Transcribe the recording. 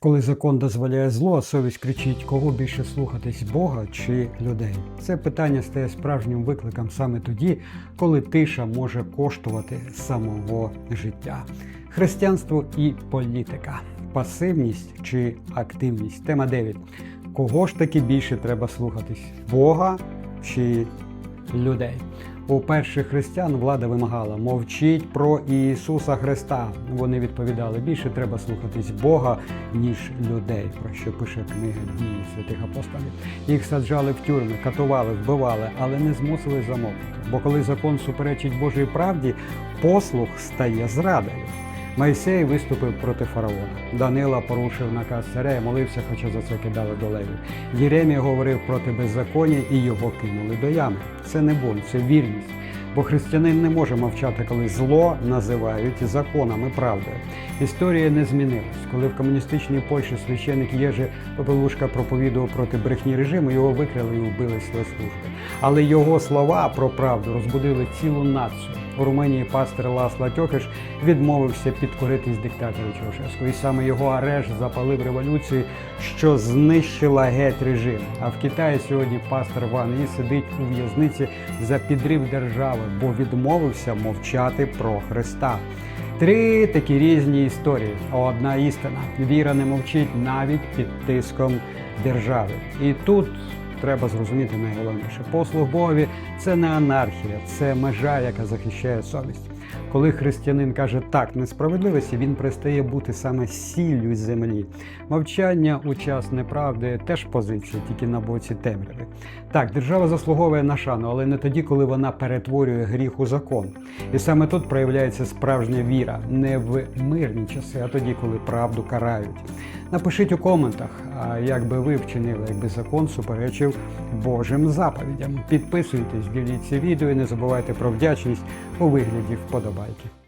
Коли закон дозволяє зло, а совість кричить, кого більше слухатись Бога чи людей. Це питання стає справжнім викликом саме тоді, коли тиша може коштувати самого життя. Християнство і політика, пасивність чи активність. Тема 9. Кого ж таки більше треба слухатись? Бога чи людей? У перших християн влада вимагала мовчіть про Ісуса Христа. Вони відповідали, більше треба слухатись Бога, ніж людей, про що пише книга дії святих апостолів. Їх саджали в тюрми, катували, вбивали, але не змусили замовити. Бо коли закон суперечить Божій правді, послух стає зрадою. Майсей виступив проти фараона. Данила порушив наказ царя і молився, хоча за це кидали до левів. Єремій говорив проти беззаконня і його кинули до ями. Це не боль, це вірність. Бо християнин не може мовчати, коли зло називають законами правдою. Історія не змінилась. Коли в комуністичній Польщі священик Єжи Попелушка проповідував проти брехні режиму, його викрили і вбили спецслужби. Але його слова про правду розбудили цілу націю. У Румунії пастир Ласла Тьохиш відмовився підкоритись диктатору Чаушеску. І саме його арешт запалив революцію, що знищила геть режим. А в Китаї сьогодні пастор Ван І сидить у в'язниці за підрив держави, бо відмовився мовчати про Христа. Три такі різні історії. Одна істина: віра не мовчить навіть під тиском держави. І тут треба зрозуміти найголовніше. Послуг Богові це не анархія, це межа, яка захищає совість. Коли християнин каже так несправедливості, він перестає бути саме сіллю землі. Мовчання у час неправди теж позиція, тільки на боці темряви. Так, держава заслуговує на шану, але не тоді, коли вона перетворює гріх у закон. І саме тут проявляється справжня віра, не в мирні часи, а тоді, коли правду карають. Напишіть у коментах, як би ви вчинили, якби закон суперечив Божим заповідям. Підписуйтесь, діліться відео і не забувайте про вдячність у вигляді вподобайки.